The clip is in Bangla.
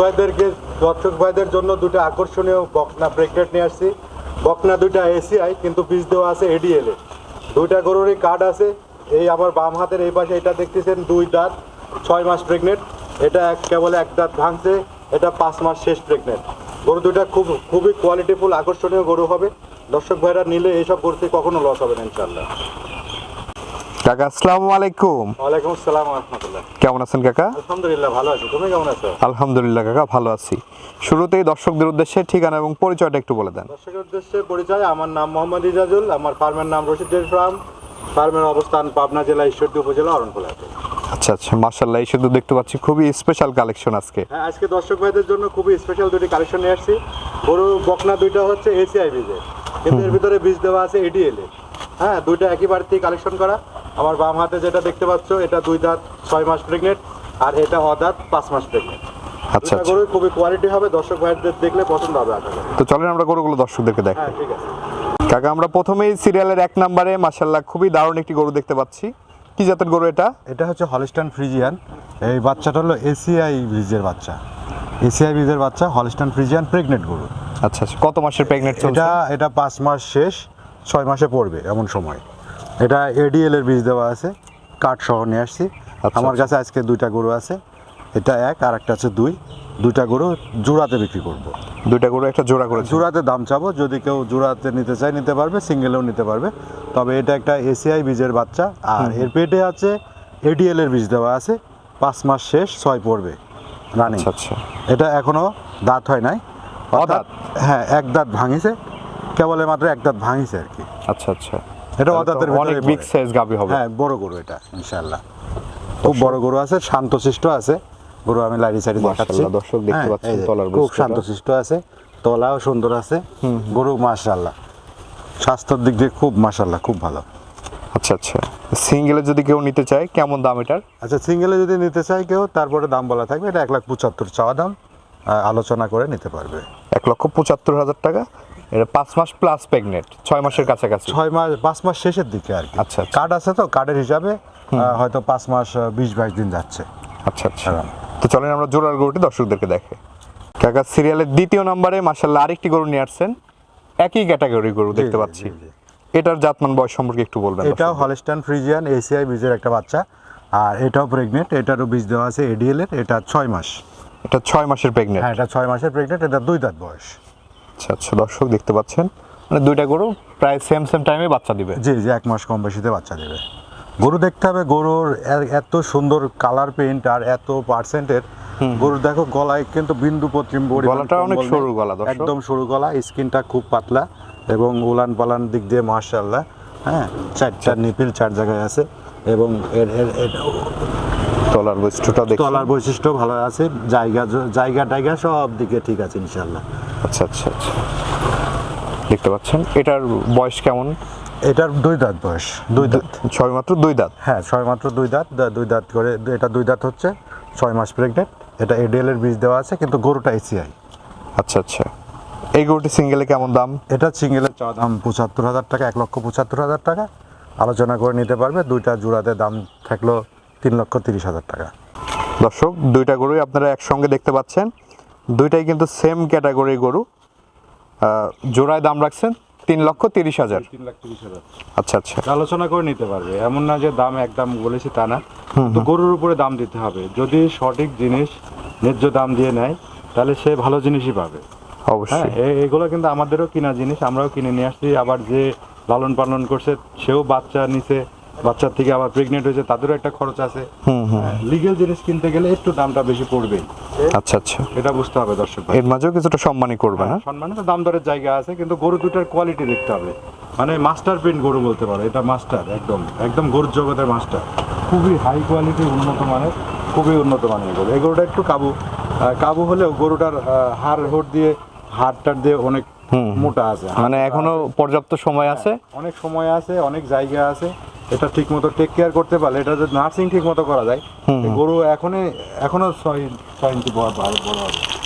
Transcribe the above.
ভাইদেরকে, দর্শক ভাইদের জন্য দুটো আকর্ষণীয় বকনা ব্রেকলেট নিয়ে আসছি। বকনা দুইটা এসিআই কিন্তু পিস দেওয়া আছে এডিএল দুইটা গরুরই কার্ড আছে। এই আমার বাম হাতের এই পাশে এটা দেখতেছেন দুই দাঁত, ছয় মাস প্রেগনেন্ট এটা কেবল এক দাঁত ভাঙছে, এটা পাঁচ মাস শেষ প্রেগনেন্ট গরু দুইটা খুব খুবই কোয়ালিটিফুল আকর্ষণীয় গরু হবে। দর্শক ভাইরা নিলে এইসব গরুতে কখনো লস হবে না ইনশাল্লাহ কাকা আসসালামু আলাইকুম। ওয়ালাইকুম আসসালাম রহমতুল্লাহ। কেমন আছেন কাকা? আলহামদুলিল্লাহ ভালো আছি। তুমি কেমন আছো? আলহামদুলিল্লাহ কাকা ভালো আছি। শুরুতেই দর্শকদের উদ্দেশ্যে ঠিকানা এবং পরিচয়টা একটু বলে দেন। দর্শকের উদ্দেশ্যে পরিচয় আমার নাম মোহাম্মদ ইজাজুল আমার ফার্মের নাম রশিদ ফার্ম ফার্মের অবস্থান পাবনা জেলা ঈশ্বরদী উপজেলা অরণখোলাতে আচ্ছা আচ্ছা মার্শাল্লাহ এই শুধু দেখতে পাচ্ছি খুবই স্পেশাল কালেকশন আজকে। হ্যাঁ আজকে দর্শক ভাইদের জন্য খুবই স্পেশাল দুটি কালেকশন নিয়ে আসছি। গরু বকনা দুইটা হচ্ছে এসিআই বীজের কিন্তু এর ভিতরে বীজ দেওয়া আছে এডিএল এ হ্যাঁ দুইটা একই বাড়িতে কালেকশন করা। আমার বাম হাতে যেটা দেখতে পাচ্ছ এটা দুই দাঁত ছয় মাস প্রেগনেন্ট আর এটা অদাঁত পাঁচ মাস প্রেগনেন্ট আচ্ছা আচ্ছা। গরু খুবই কোয়ালিটি হবে দর্শক ভাইদের দেখলে পছন্দ হবে তো চলেন আমরা গরুগুলো দর্শকদেরকে দেখ। হ্যাঁ ঠিক আছে। কাকা আমরা প্রথমেই সিরিয়ালের এক নম্বরে মার্শাল্লাহ খুবই দারুণ একটি গরু দেখতে পাচ্ছি। কি জাতের গরু এটা? এটা হচ্ছে হলিস্টান ফ্রিজিয়ান এই বাচ্চাটা হলো এসিআই বীজের বাচ্চা। এসিআই বীজের বাচ্চা হলিস্টান ফ্রিজিয়ান প্রেগনেন্ট গরু। আচ্ছা আচ্ছা। কত মাসের প্রেগনেন্ট এটা এটা পাঁচ মাস শেষ ছয় মাসে পড়বে এমন সময়। এটা এডিএল এর বীজ দেওয়া আছে কাঠ সহ নিয়ে আসছি। আচ্ছা, আমার আচ্ছা। কাছে আজকে দুইটা গরু আছে এটা এক আর একটা আছে দুই। দুইটা গরু জোড়াতে বিক্রি করব। দুইটা গরু একটা জোড়া করেছে জোড়াতে দাম চাবো যদি কেউ জোড়াতে নিতে চায় নিতে পারবে সিঙ্গেলেও নিতে পারবে। তবে এটা একটা এসিআই বীজের বাচ্চা আর এর পেটে আছে এডিএল এর বীজ দেওয়া আছে পাঁচ মাস শেষ ছয় পড়বে রানিং আচ্ছা আচ্ছা। এটা এখনও দাঁত হয় নাই অর্থাৎ হ্যাঁ এক দাঁত ভাঙিছে কেবল মাত্র এক দাঁত ভাঙিছে আর কি। আচ্ছা আচ্ছা। এটা অনেক বিগ সাইজ গাবি হবে। হ্যাঁ বড় গরু এটা ইনশাআল্লাহ। খুব বড় গরু আছে শান্তশিষ্ট আছে। গরু আমি লাইরি সাইডে দেখাচ্ছি। দর্শক দেখতে হ্যাঁ, পাচ্ছেন তলার খুব শান্তশিষ্ট আছে তলাও সুন্দর আছে। গরু মাশাআল্লাহ। স্বাস্থ্যের দিক দিয়ে খুব মাশাআল্লাহ খুব ভালো। আচ্ছা আচ্ছা। সিঙ্গেলে যদি কেউ নিতে চায় কেমন দাম এটার? আচ্ছা সিঙ্গেলে যদি নিতে চাই কেউ তারপরে দাম বলা থাকবে। এটা এক লাখ পঁচাত্তর চাওয়া দাম আলোচনা করে নিতে পারবে। এক লক্ষ পঁচাত্তর হাজার টাকা। এটা পাঁচ মাস প্লাস প্রেগনেন্ট ছয় মাসের কাছাকাছি। ছয় মাস পাঁচ মাস শেষের দিকে আর কি। আচ্ছা, আচ্ছা। কার্ড আছে তো কার্ডের হিসাবে হয়তো পাঁচ মাস বিশ বাইশ দিন যাচ্ছে। আচ্ছা আচ্ছা। হ্যাঁ। তো চলেন আমরা জোড়ার গরুটি দর্শকদেরকে দেখে। কাকা সিরিয়ালের দ্বিতীয় নম্বরে মাসাল্লাহ আরেকটি গরু নিয়ে আসছেন। একই ক্যাটাগরি গরু দেখতে পাচ্ছি। এটার জাতমান বয়স সম্পর্কে একটু বলবেন এটাও। হলস্টান ফ্রিজিয়ান এসিআই বীজের একটা বাচ্চা। আর এটাও প্রেগনেন্ট এটারও বীজ দেওয়া আছে এডিএল এর এটা ছয় মাস। এটা ছয় মাসের প্রেগনেন্ট হ্যাঁ এটা ছয় মাসের প্রেগনেন্ট এটা দুই দাঁত বয়স। আচ্ছা আচ্ছা দর্শক দেখতে পাচ্ছেন মানে দুইটা গরু প্রায় সেম সেম টাইমে বাচ্চা দিবে। জি জি এক মাস কম বেশিতে বাচ্চা দেবে। গরু দেখতে হবে গরুর এত সুন্দর কালার পেইন্ট আর এত পার্সেন্টের গরুর দেখো গলায় কিন্তু বিন্দু পত্রিম গলাটা অনেক সরু গলা, দর্শক। একদম সরু গলা স্কিনটা খুব পাতলা এবং উলান পালান দিক দিয়ে মার্শাল্লাহ হ্যাঁ? চারটা নিপিল চার জায়গায় আছে এবং এর এর তলার বৈশিষ্ট্যটা দেখছি তলার বৈশিষ্ট্য ভালো আছে জায়গা জায়গা টাইগা সব দিকে ঠিক আছে ইনশাল্লাহ আচ্ছা আচ্ছা আচ্ছা। দেখতে পাচ্ছেন এটার বয়স কেমন? এটার দুই দাঁত বয়স দুই দাঁত। ছয় মাত্র দুই দাঁত? হ্যাঁ ছয় মাত্র দুই দাঁত দুই দাঁত করে এটা দুই দাঁত হচ্ছে ছয় মাস প্রেগনেন্ট এটা এডিএল এর বীজ দেওয়া আছে কিন্তু গরুটা এসিআই আচ্ছা আচ্ছা। এই গরুটি সিঙ্গেলে কেমন দাম? এটা সিঙ্গেলের চাওয়া দাম পঁচাত্তর হাজার টাকা এক লক্ষ পঁচাত্তর হাজার টাকা। আলোচনা করে নিতে পারবে দুইটা জোড়াতে দাম থাকল তিন লক্ষ তিরিশ হাজার টাকা। দর্শক দুইটা গরুই আপনারা একসঙ্গে দেখতে পাচ্ছেন। দুইটাই কিন্তু সেম ক্যাটাগরি গরু। জোড়ায় দাম রাখছেন তিন লক্ষ তিরিশ হাজার। তিন লাখ তিরিশ হাজার। আচ্ছা আচ্ছা। আলোচনা করে নিতে পারবে। এমন না যে দাম একদম বলেছি তা না। তো গরুর উপরে দাম দিতে হবে। যদি সঠিক জিনিস ন্যায্য দাম দিয়ে নেয় তাহলে সে ভালো জিনিসই পাবে। হ্যাঁ অবশ্যই। এগুলো কিন্তু আমাদেরও কিনা জিনিস আমরাও কিনে নিয়ে আসছি। আবার যে লালন পালন করছে সেও বাচ্চা নিছে বাচ্চার থেকে আবার প্রেগনেন্ট হয়েছে তাদেরও একটা খরচ আছে। লিগেল জিনিস কিনতে গেলে একটু দামটা বেশি পড়বে। আচ্ছা আচ্ছা। এটা বুঝতে হবে দর্শক ভাই। এর মাঝেও কিছুটা সম্মানই করবে না সম্মানে তো দাম দরের জায়গা আছে কিন্তু গরু দুটার কোয়ালিটি দেখতে হবে। মানে মাস্টার প্রিন্ট গরু বলতে পারো এটা মাস্টার একদম একদম গরুর জগতের মাস্টার খুবই হাই কোয়ালিটি উন্নত মানের খুবই উন্নত মানের গরু। এই গরুটা একটু কাবু কাবু হলেও গরুটার হাড় হোট দিয়ে হাড়টার দিয়ে অনেক মোটা আছে। মানে এখনও পর্যাপ্ত সময় আছে? অনেক সময় আছে অনেক জায়গা আছে। এটা ঠিক মতো টেক কেয়ার করতে পারলে এটা যদি নার্সিং ঠিক মতো করা যায় গরু এখনই এখনও ছয় ছয় ইঞ্চি বড় বড় হবে।